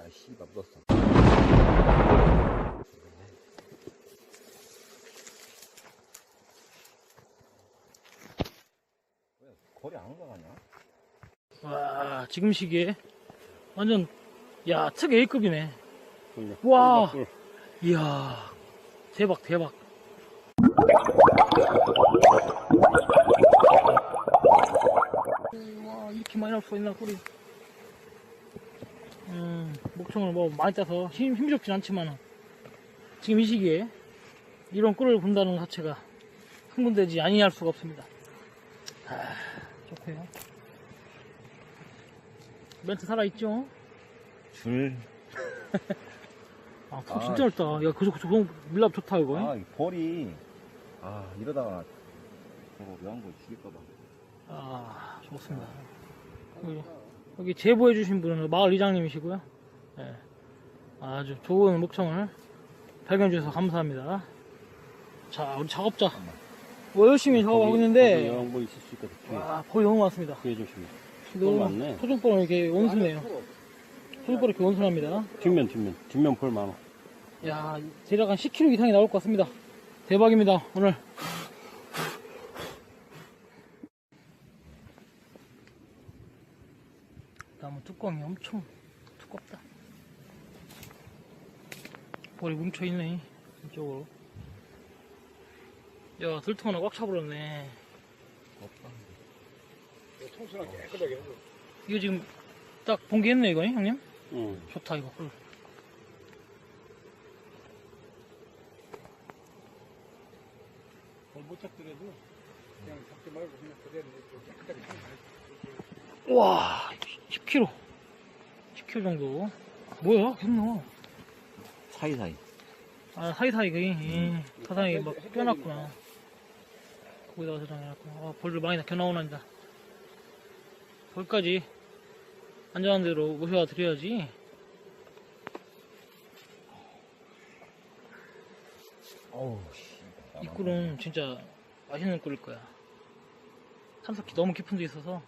아, 씨발, 묻었어. 왜 거리 안 올라가냐? 와, 지금 시기에 완전, 야, 특 A급이네. 꿀. 와. 꿀. 이야, 대박, 대박. 와, 이렇게 많이 나올 수 있나, 꿀이. 음, 목청을 뭐 많이 따서 힘, 힘겹진 않지만, 지금 이 시기에 이런 꿀을 본다는 것 자체가 흥분되지 아니할 수가 없습니다. 아, 좋고요. 멘트 살아있죠? 줄. 아, 꿀 아, 진짜 넓다. 야, 그저, 그저, 밀랍 좋다, 이거. 아, 이 벌이. 아, 이러다가 저거 묘한 거 죽일까봐. 아, 좋습니다. 여기, 여기 제보해주신 분은 마을 이장님이시고요. 예. 아주 좋은 목청을 발견해 주셔서 감사합니다. 자, 우리 작업자. 뭐 열심히 작업하고 있는데, 영보 있을 수 있거든. 뒤에, 와, 거의 너무 많습니다. 뒤에 조심해. 너무 많네. 토종벌은 이렇게 온순해요. 토종벌 이렇게 온순합니다. 뒷면, 뒷면. 뒷면 볼 많아. 야, 대략 한 10kg 이상이 나올 것 같습니다. 대박입니다, 오늘. 나무 뚜껑이 엄청 두껍다. 볼이 뭉쳐있네, 이쪽으로. 야, 들통 하나 꽉 차버렸네. 청소나 깨끗하게 해줘. 이거 지금 딱 봉기했네, 이거, 형님? 응. 좋다, 이거. 꿀. 못 잡더라도 그냥 잡지 말고 그냥 그대로 깨끗하게 와, 10kg. 10kg 정도. 뭐야? 나와. 사이사이. 아, 사이사이, 그게, 예. 사상이 막 껴놨구나. 거기다가 저장해놨구나. 아, 벌들 많이 겨 나오난다. 벌까지 안전한 대로 모셔와 드려야지. 어우, 씨. 이 꿀은 진짜 맛있는 꿀일 거야. 참석기 너무 깊은 데 있어서.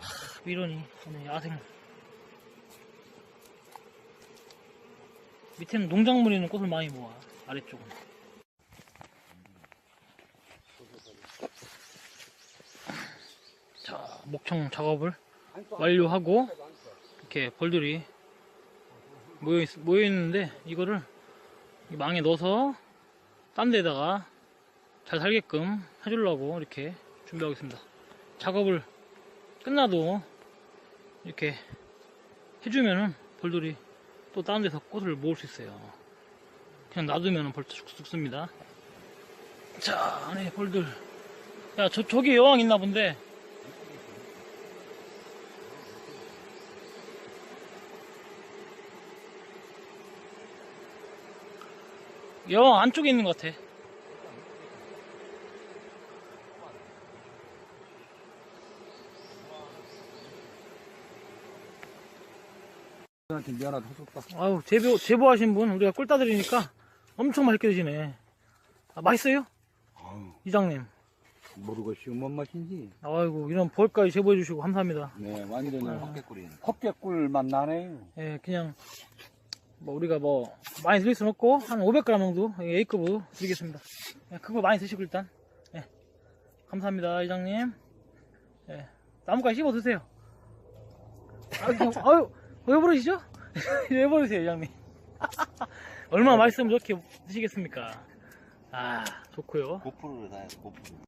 하, 미련이, 오늘 야생. 밑에는 농작물 있는 꽃을 많이 모아. 아래쪽은. 자, 목청 작업을 완료하고, 이렇게 벌들이 모여, 있, 모여 있는데, 이거를 이 망에 넣어서 딴 데다가 잘 살게끔 해주려고 이렇게 준비하고 있습니다. 작업을 끝나도 이렇게 해주면은 벌들이 또 다른 데서 꽃을 모을 수 있어요. 그냥 놔두면은 벌써 죽, 죽습니다. 자, 안에 벌들. 야, 저, 저기 여왕 있나 본데. 여왕 안쪽에 있는 것 같아. 한테 미안하다 해줬다. 아유, 제보, 제보하신 분, 우리가 꿀 따드리니까 엄청 맛있게 드시네. 아, 맛있어요? 아유, 이장님. 모르겠어요. 뭔 맛인지. 아이고, 이런 벌까지 제보해 주시고 감사합니다. 네, 완전히 아. 헛개꿀이네. 헛개꿀 맛 나네요. 예, 그냥, 뭐, 우리가 뭐, 많이 드릴 순 없고, 한 500g 정도 A급으로 드리겠습니다. 예, 그거 많이 드시고 일단. 예. 감사합니다, 이장님. 예. 나무까지 씹어 드세요. 아유, 아유, 왜 버리시죠? 왜 버리세요, 이장님? 얼마나 맛있으면 저렇게 드시겠습니까? 아, 좋고요. 고프로를 사야 돼 고프로